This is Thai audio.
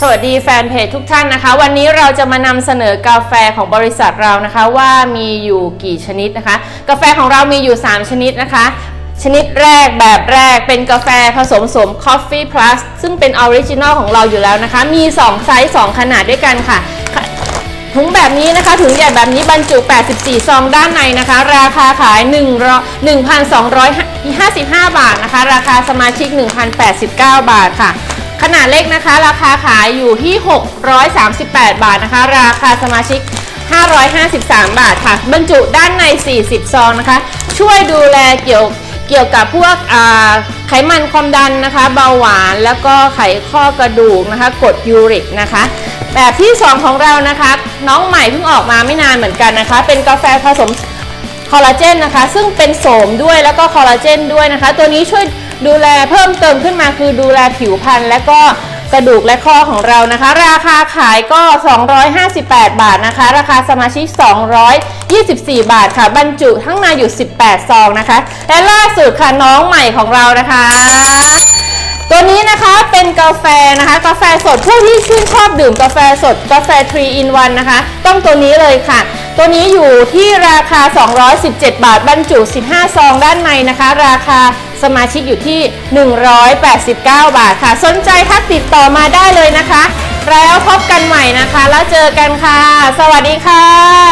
สวัสดีแฟนเพจทุกท่านนะคะ วันนี้เราจะมานำเสนอกาแฟของบริษัทเรานะคะ ว่ามีอยู่กี่ชนิดนะคะ กาแฟของเรามีอยู่ 3 ชนิดนะคะ ชนิดแรกแบบแรกเป็นกาแฟผสมสม Coffee Plus ซึ่งเป็นออริจินอลของเราอยู่แล้วนะคะ มี 2 ไซส์ 2 ขนาดด้วยกันค่ะ ถุงแบบนี้นะคะ ถุงใหญ่แบบนี้บรรจุ 84 ซองด้านในนะคะ ราคาขาย1 1,255 บาทนะคะ ราคาสมาชิก 1,089 บาทค่ะ ขนาดเล็กนะคะ ราคาขายอยู่ที่ 638 บาทนะคะ ราคาสมาชิก 553 บาทค่ะ บรรจุด้านใน 40 ซองนะคะ ช่วยดูแลเกี่ยวเกี่ยวกับพวกไขมันความดันนะคะ เบาหวานแล้วก็ไขข้อกระดูกนะคะกรดยูริกนะคะ แบบที่ 2 ของเรานะคะ น้องใหม่เพิ่งออกมาไม่นานเหมือนกันนะคะ เป็นกาแฟผสมคอลลาเจนนะคะ ซึ่งเป็นโสมด้วยแล้วก็คอลลาเจนด้วยนะคะ ตัวนี้ช่วย ดูแลเพิ่มเติมขึ้นมาคือดูแลผิวพรรณและก็กระดูกและข้อของเรานะคะ ราคาขายก็ 258 บาทนะคะ ราคาสมาชิก 224 บาทค่ะ บรรจุทั้งในอยู่ 18 ซองนะคะ และล่าสุดค่ะน้องใหม่ของเรานะคะ ตัวนี้นะคะเป็นกาแฟนะคะ กาแฟสดผู้ที่ชื่นชอบดื่มกาแฟสดกาแฟ3 in 1นะคะ ต้องตัวนี้เลยค่ะ ตัวนี้อยู่ที่ราคา 217 บาทบรรจุ 15 ซองด้านในนะคะ ราคาสมาชิกอยู่ที่ 189 บาทค่ะ สนใจทักติดต่อมาได้เลยนะคะ แล้วพบกันใหม่นะคะ แล้วเจอกันค่ะ สวัสดีค่ะ